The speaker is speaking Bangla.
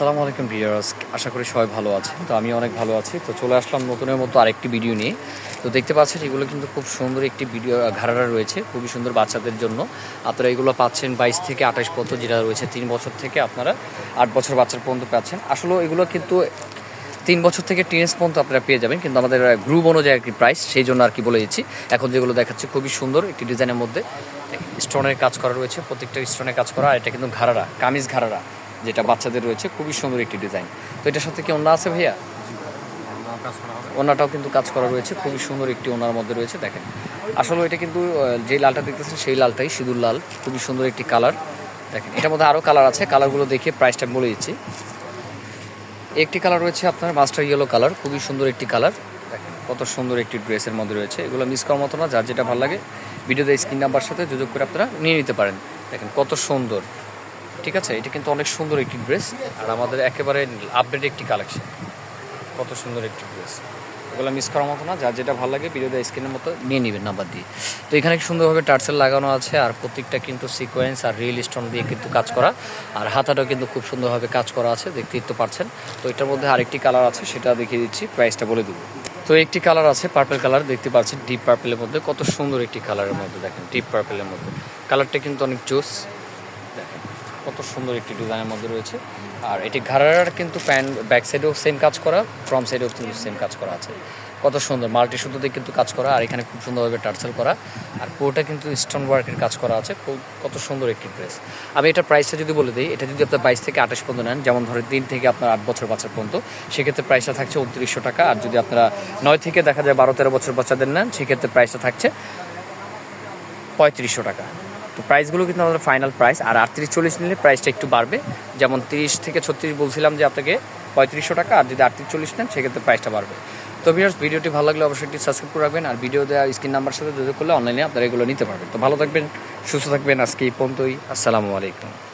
আসসালামু আলাইকুম ভিউয়ার্স, আশা করি সবাই ভালো আছে তো আমি অনেক ভালো আছি। তো চলে আসলাম নতুনের মতো আরেকটি ভিডিও নিয়ে। তো দেখতে পাচ্ছেন, এগুলো কিন্তু খুব সুন্দর একটি ভিডিও ঘাড়ারা রয়েছে। খুবই সুন্দর বাচ্চাদের জন্য। আপনারা এগুলো পাচ্ছেন বাইশ থেকে আঠাশ পর্যন্ত যেটা রয়েছে, তিন বছর থেকে আপনারা আট বছর বাচ্চার পর্যন্ত পাচ্ছেন। আসলে এগুলো কিন্তু তিন বছর থেকে টিনেজ পর্যন্ত আপনারা পেয়ে যাবেন, কিন্তু আমাদের গ্রুপ অনুযায়ী কি প্রাইস সেই জন্য আর কি বলে দিচ্ছি। এখন যেগুলো দেখাচ্ছি, খুবই সুন্দর একটি ডিজাইনের মধ্যে। স্টোনের কাজ করা রয়েছে, প্রত্যেকটা স্টোনের কাজ করা এটা কিন্তু ঘাড়ারা, কামিজ ঘাড়ারা। যেটা বাচ্চাদের রয়েছে, খুবই সুন্দর একটি ডিজাইন। তো এটার সাথে কি অন্য আছে ভাইয়া? ওনাটাও কিন্তু কাজ করা রয়েছে, খুবই সুন্দর একটি ওনার মধ্যে রয়েছে, দেখেন। আসলে এটা কিন্তু যে লালটা দেখতেছেন সেই লালটাই, সিঁদুর লাল, খুবই সুন্দর একটি কালার, দেখেন। এটার মধ্যে আরও কালার আছে, কালারগুলো দেখে প্রাইসটা বলে দিচ্ছি। একটি কালার রয়েছে আপনার মাস্টার ইয়েলো কালার, খুবই সুন্দর একটি কালার, দেখেন। কত সুন্দর একটি ড্রেসের মধ্যে রয়েছে, এগুলো মিস করার মতো না, যার যেটা ভালো লাগে ভিডিওতে স্ক্রিন নাম্বার সাথে যোগাযোগ করে আপনারা নিয়ে নিতে পারেন, দেখেন কত সুন্দর। ঠিক আছে? এটা কিন্তু অনেক সুন্দর একটি ড্রেস আর আমাদের একেবারে আপডেট একটি কালেকশন কত সুন্দর একটি ড্রেস। এগুলো মিস করার মতো না, যার যেটা ভালো লাগে ভিডিওতে স্ক্রিনের মতো নিয়ে নেবেন নাম্বার দিয়ে। তো এখানে সুন্দরভাবে টার্সেল লাগানো আছে আর প্রত্যেকটা কিন্তু সিকোয়েন্স আর রিয়েল স্টোন দিয়ে কিন্তু কাজ করা। আর হাতাটাও কিন্তু খুব সুন্দরভাবে কাজ করা আছে, দেখতেই তো পারছেন তো এটার মধ্যে আরেকটি কালার আছে, সেটা দেখিয়ে দিচ্ছি প্রাইসটা বলে দেবো। তো একটি কালার আছে পার্পল কালার দেখতে পাচ্ছেন ডিপ পার্পেলের মধ্যে। কত সুন্দর একটি কালারের মধ্যে, দেখেন ডিপ পার্পেলের মধ্যে। কালারটা কিন্তু অনেক জোস দেখেন। কত সুন্দর একটি ডিজাইনের মধ্যে রয়েছে। আর এটি ঘাড়ার কিন্তু প্যান্ট ব্যাক সাইডেও সেম কাজ করা ফ্রন্ট সাইডেও কিন্তু সেম কাজ করা আছে। কত সুন্দর মাল্টি সুতোতে কিন্তু কাজ করা, আর এখানে খুব সুন্দরভাবে টার্সেল করা। আর পুরোটা কিন্তু স্টোন ওয়ার্কের কাজ করা আছে কত সুন্দর একটি ড্রেস আমি এটা প্রাইসটা যদি বলে দিই, এটা যদি আপনার বাইশ থেকে আঠাশ পর্যন্ত নেন, যেমন ধরেন তিন থেকে আপনার আট বছর বাচ্চার পর্যন্ত, সেক্ষেত্রে প্রাইসটা থাকছে উনত্রিশশো টাকা। আর যদি আপনারা নয় থেকে দেখা যায় বারো তেরো বছর বাচ্চাদের নেন, সেক্ষেত্রে প্রাইসটা থাকছে পঁয়ত্রিশশো টাকা। তো প্রাইসগুলো কিন্তু আমাদের ফাইনাল প্রাইস আর আটত্রিশ চল্লিশ নিলে প্রাইসটা একটু বাড়বে। যেমন তিরিশ থেকে ছত্রিশ বলছিলাম যে আপনাকে পঁয়ত্রিশশো টাকা, আর যদি আটত্রিশ চল্লিশ নেন, সেক্ষেত্রে প্রাইসটা বাড়বে। তো ভিডিওস ভিডিওটি ভালো লাগলে অবশ্যই একটি সাবস্ক্রাইব করে রাখবেন, আর ভিডিও দেওয়া স্ক্রিন নাম্বার সাথে যোগাযোগ করলে অনলাইনে আপনারা এগুলো নিতে পারবেন। তো ভালো থাকবেন, সুস্থ থাকবেন, আজকে এই পর্যন্তই। আসসালামু আলাইকুম।